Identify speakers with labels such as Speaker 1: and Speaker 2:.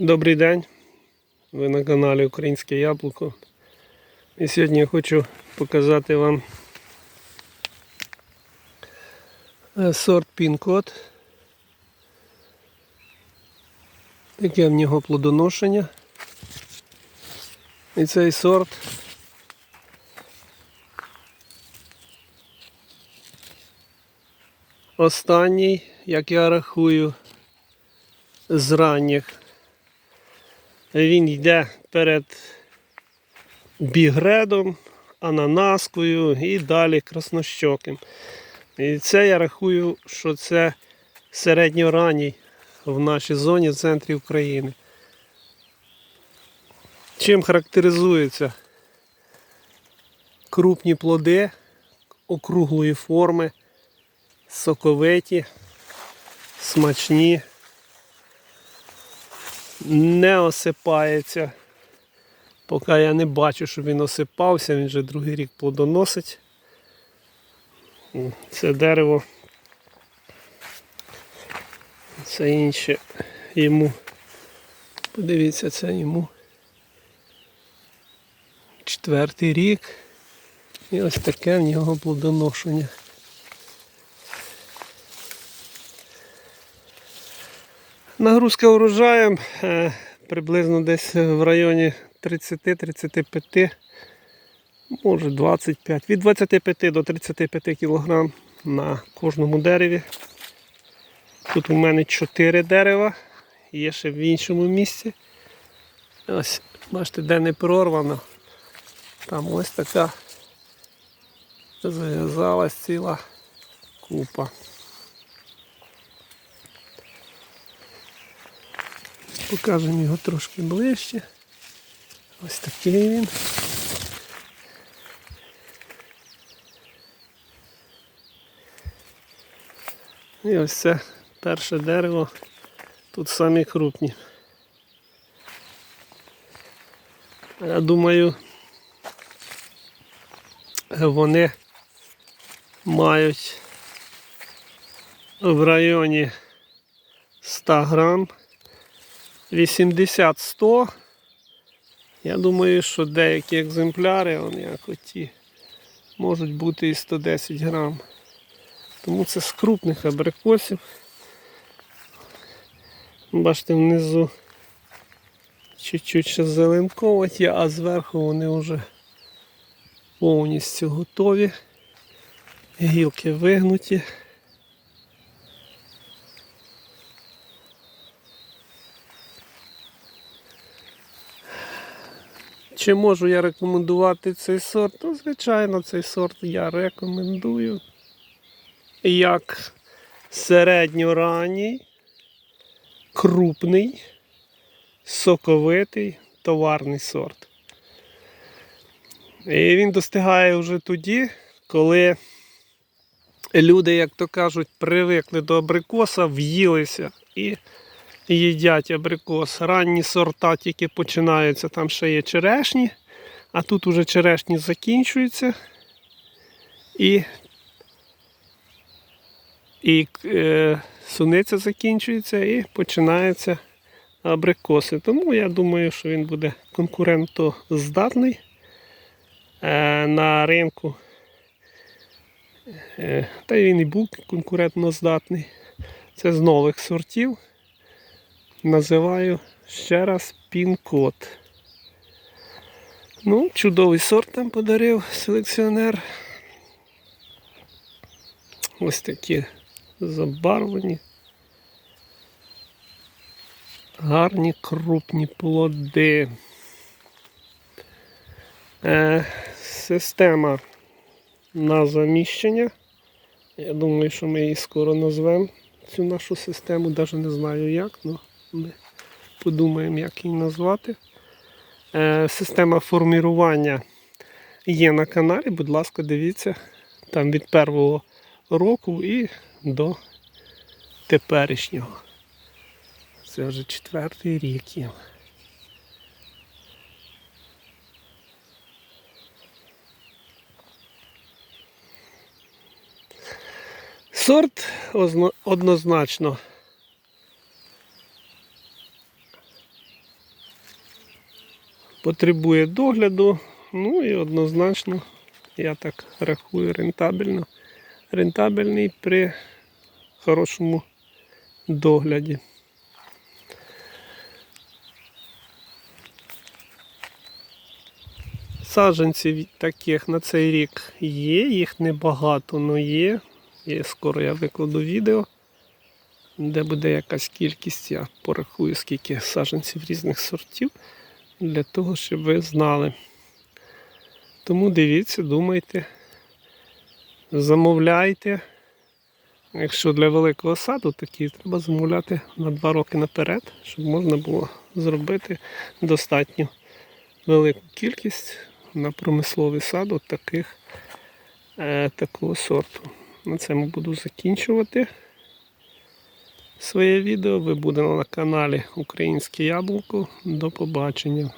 Speaker 1: Добрий день. Ви на каналі Українське Яблуко. І сьогодні я хочу показати вам е, сорт Пінкот. Яке в нього плодоношення. І цей сорт останній, як я рахую, з ранніх. Він йде перед бігредом, ананаскою і далі краснощоким. І це я рахую, що це середньоранній в нашій зоні в центрі України. Чим характеризуються крупні плоди округлої форми, соковиті, смачні не осипається. Поки я не бачу, що він осипався, він вже другий рік плодоносить. Це дерево. Це інше йому. Подивіться, це йому четвертий рік. І ось таке в нього плодоношення. Нагрузка урожаєм е, приблизно десь в районі 30-35, може 25, від 25 до 35 кг на кожному дереві. Тут у мене 4 дерева, є ще в іншому місці. Ось, бачите, де не прорвано. Там ось така зав'язалась ціла купа. Покажемо його трошки ближче. Ось такий він. І ось це перше дерево. Тут самі крупні. Я думаю, вони мають в районі 100 грам. 80-100. Я думаю, що деякі екземпляри, вони як оті, можуть бути і 110 грам. Тому це з крупних абрикосів. Бачите, внизу чуть-чуть ще зеленковаті, а зверху вони вже повністю готові. Гілки вигнуті. Чи можу я рекомендувати цей сорт? Ну, звичайно, цей сорт я рекомендую. Як середньоранній, крупний, соковитий товарний сорт. І він достигає вже тоді, коли люди, як то кажуть, привикли до абрикоса, в'їлися і їдять абрикос. Ранні сорта тільки починаються, там ще є черешні, а тут уже черешні закінчуються. І і е, суниця закінчується і починаються абрикоси. Тому я думаю, що він буде конкурентоздатний е, на ринку. Е, та він і був конкурентноздатний. Це з нових сортів називаю ще раз пін-код. Ну, чудовий сорт там подарив селекціонер. Ось такі забарвлені. Гарні крупні плоди. Е, Система на заміщення. Я думаю, що ми її скоро назвемо, цю нашу систему, навіть не знаю як, але ми подумаємо, як її назвати. Е, Система формірування є на каналі, будь ласка, дивіться. Там від першого року і до теперішнього. Це вже четвертий рік є. Сорт однозначно потребує догляду. Ну і однозначно, я так рахую, рентабельно. Рентабельний при хорошому догляді. Саджанців таких на цей рік є, їх небагато, але є. І скоро я викладу відео, де буде якась кількість. Я порахую, скільки саджанців різних сортів, для того, щоб ви знали. Тому дивіться, думайте, замовляйте. Якщо для великого саду, такі треба замовляти на 2 роки наперед, щоб можна було зробити достатньо велику кількість на промисловий сад таких, е, такого сорту. На цьому буду закінчувати своє відео. Ви будете на каналі Українське Яблуко. До побачення.